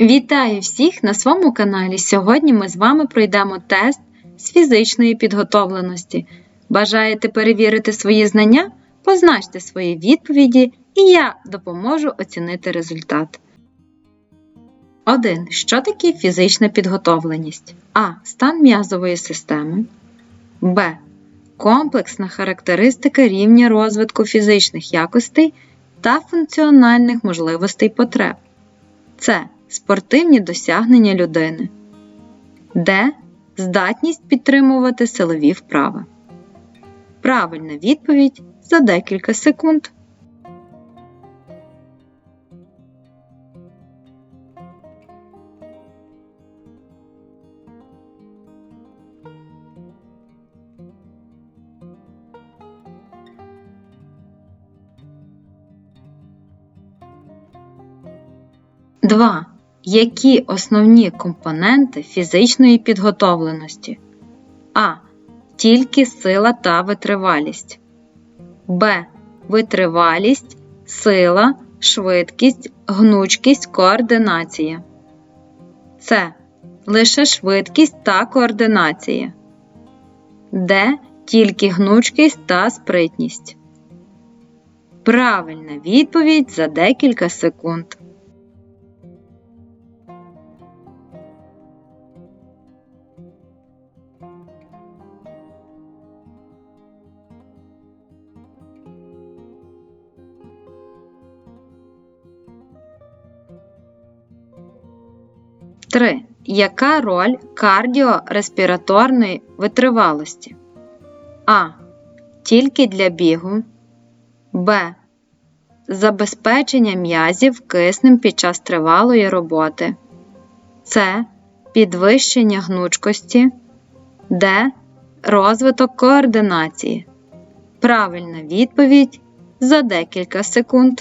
Вітаю всіх на своєму каналі. Сьогодні ми з вами пройдемо тест з фізичної підготовленості. Бажаєте перевірити свої знання? Позначте свої відповіді, і я допоможу оцінити результат. 1. Що таке фізична підготовленість? А. Стан м'язової системи. Б. Комплексна характеристика рівня розвитку фізичних якостей та функціональних можливостей потреб. Це спортивні досягнення людини. Д. Здатність підтримувати силові вправи. Правильна відповідь за декілька секунд. Два. Які основні компоненти фізичної підготовленості? А. Тільки сила та витривалість. Б. Витривалість, сила, швидкість, гнучкість, координація. С. Лише швидкість та координація. Д. Тільки гнучкість та спритність. Правильна відповідь за декілька секунд. Три. Яка роль кардіореспіраторної витривалості? А. Тільки для бігу. Б. Забезпечення м'язів киснем під час тривалої роботи. С. Підвищення гнучкості. Д. Розвиток координації. Правильна відповідь за декілька секунд.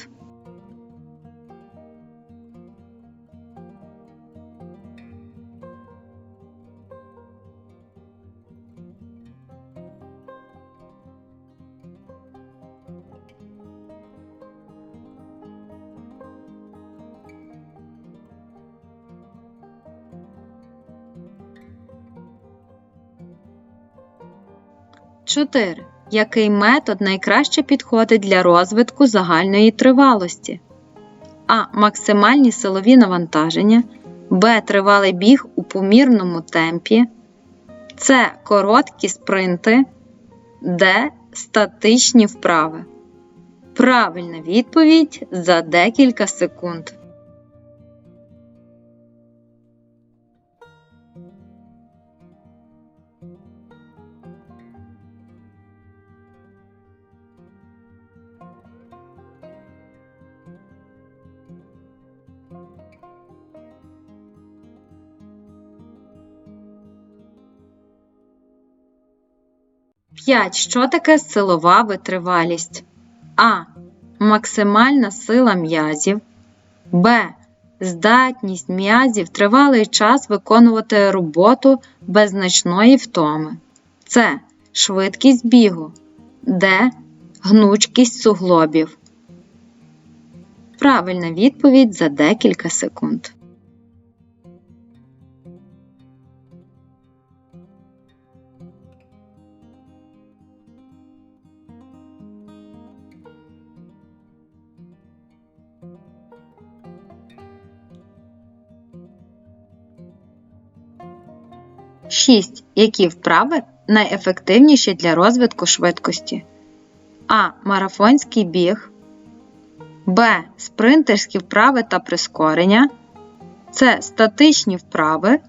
Чотири. Який метод найкраще підходить для розвитку загальної тривалості? А. Максимальні силові навантаження. Б. Тривалий біг у помірному темпі. С. Короткі спринти. Д. Статичні вправи. Правильна відповідь за декілька секунд. П'ять. Що таке силова витривалість? А. Максимальна сила м'язів. Б. Здатність м'язів тривалий час виконувати роботу без значної втоми. С. Швидкість бігу. Д. Гнучкість суглобів. Правильна відповідь за декілька секунд. Шість. Які вправи найефективніші для розвитку швидкості? А. Марафонський біг. Б. Спринтерські вправи та прискорення. С. Статичні вправи.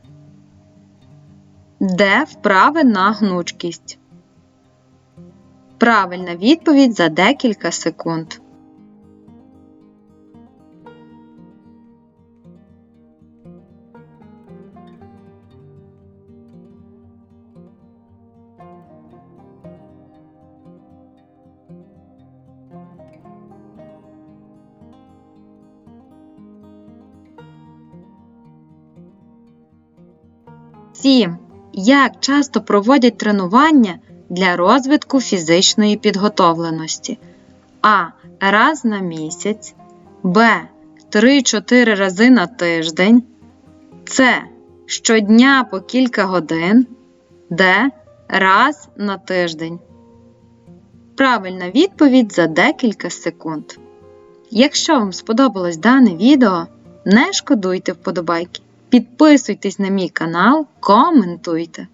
Д. Вправи на гнучкість. Правильна відповідь за декілька секунд. Сім. Як часто проводять тренування для розвитку фізичної підготовленості? А. Раз на місяць. Б. 3-4 рази на тиждень. С. Щодня по кілька годин. Д. Раз на тиждень. Правильна відповідь за декілька секунд. Якщо вам сподобалось дане відео, не шкодуйте вподобайки. Підписуйтесь на мій канал, коментуйте.